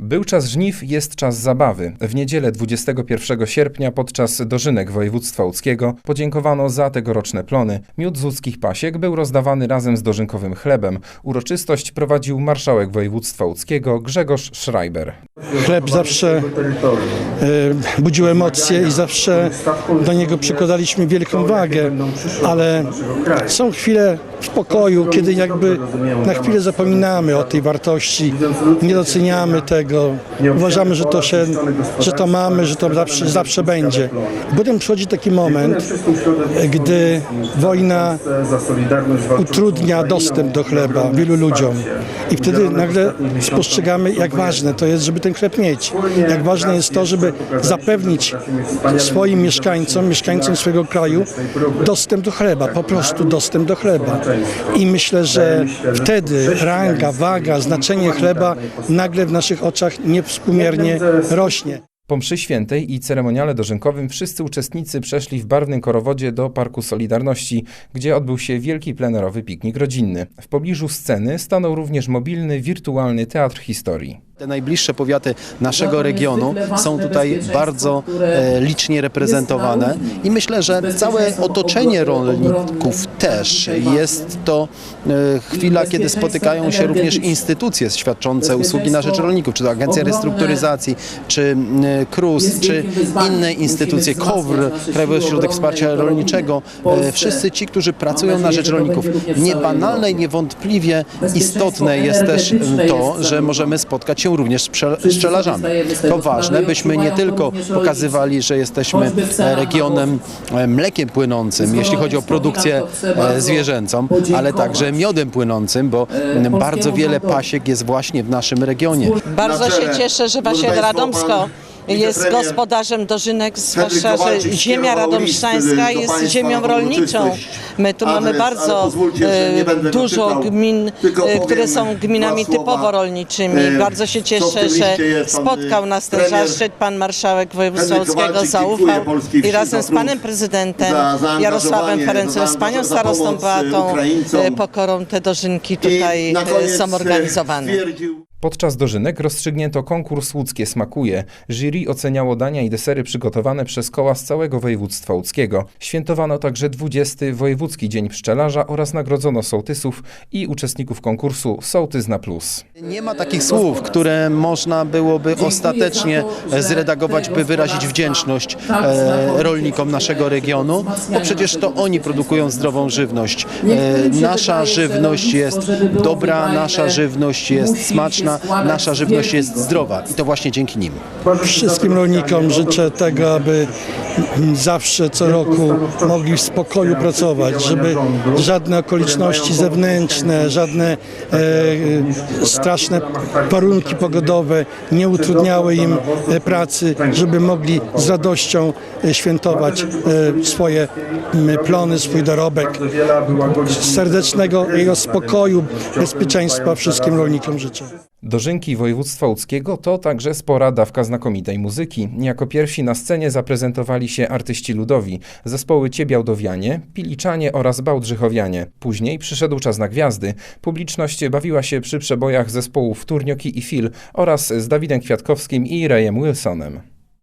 Był czas żniw, jest czas zabawy. W niedzielę 21 sierpnia podczas dożynek województwa łódzkiego podziękowano za tegoroczne plony. Miód z łódzkich pasiek był rozdawany razem z dożynkowym chlebem. Uroczystość prowadził marszałek województwa łódzkiego Grzegorz Schreiber. Chleb zawsze e, budził emocje i zawsze do niego przykładaliśmy wielką wagę, ale są chwile w pokoju, kiedy jakby na chwilę zapominamy o tej wartości, nie doceniamy tego, uważamy, że to, się, że to mamy, że to zawsze, zawsze będzie. Potem przychodzi taki moment, gdy wojna utrudnia dostęp do chleba wielu ludziom i wtedy nagle spostrzegamy, jak ważne to jest, żeby ten chleb mieć. Jak ważne jest to, żeby zapewnić swoim mieszkańcom, mieszkańcom swojego kraju dostęp do chleba, po prostu dostęp do chleba. I myślę, że wtedy ranga, waga, znaczenie chleba nagle w naszych oczach niewspółmiernie rośnie. Po mszy świętej i ceremoniale dożynkowym wszyscy uczestnicy przeszli w barwnym korowodzie do Parku Solidarności, gdzie odbył się wielki plenerowy piknik rodzinny. W pobliżu sceny stanął również mobilny, wirtualny teatr historii. Te najbliższe powiaty naszego regionu są tutaj bardzo e, licznie reprezentowane. i myślę, że całe otoczenie rolników też. jest to e, chwila, kiedy spotykają się również instytucje świadczące usługi na rzecz rolników, czy to Agencja Restrukturyzacji, czy e, KRUS, czy inne instytucje, KOWR, Krajowy Ośrodek Wsparcia Rolniczego, wszyscy ci, którzy pracują na rzecz rolników. Niebanalne i niewątpliwie istotne jest też to, że możemy spotkać się również z pszczelarzami. To ważne, byśmy nie tylko pokazywali, że jesteśmy e, regionem e, mlekiem płynącym, jeśli chodzi o produkcję e, zwierzęcą, ale także miodem płynącym, bo bardzo wiele pasiek jest właśnie w naszym regionie. Bardzo się cieszę, że właśnie Radomsko jest gospodarzem dożynek, zwłaszcza, że ziemia radomszczańska jest ziemią rolniczą. My tu mamy bardzo e, dużo gmin, e, które są gminami typowo rolniczymi. Bardzo się cieszę, że spotkał nas ten zaszczyt pan marszałek województwa łódzkiego, zaufał i razem z panem prezydentem Jarosławem Ferencem, z panią starostą Beatą Pokorą te dożynki tutaj są organizowane. Podczas dożynek rozstrzygnięto konkurs Łódzkie Smakuje. Jury oceniało dania i desery przygotowane przez koła z całego województwa łódzkiego. Świętowano także 20. Wojewódzki Dzień Pszczelarza oraz nagrodzono sołtysów i uczestników konkursu Sołtys na Plus. Nie ma takich słów, które można byłoby ostatecznie zredagować, by wyrazić wdzięczność e, rolnikom naszego regionu, bo przecież to oni produkują zdrową żywność. E, Nasza żywność jest dobra, nasza żywność jest smaczna, nasza żywność jest zdrowa i to właśnie dzięki nim. Wszystkim rolnikom życzę tego, aby zawsze co roku mogli w spokoju pracować, żeby żadne okoliczności zewnętrzne, żadne e, straszne warunki pogodowe nie utrudniały im pracy, żeby mogli z radością świętować swoje plony, swój dorobek. Serdecznego jego spokoju, bezpieczeństwa wszystkim rolnikom życzę. Dożynki województwa łódzkiego to także spora dawka znakomitej muzyki. Jako pierwsi na scenie zaprezentowali się artyści ludowi, zespoły Ciebiałdowianie, Piliczanie oraz Bałdrzychowianie. Później przyszedł czas na gwiazdy. Publiczność bawiła się przy przebojach zespołów Turnioki i Phil oraz z Dawidem Kwiatkowskim i Rejem Wilsonem.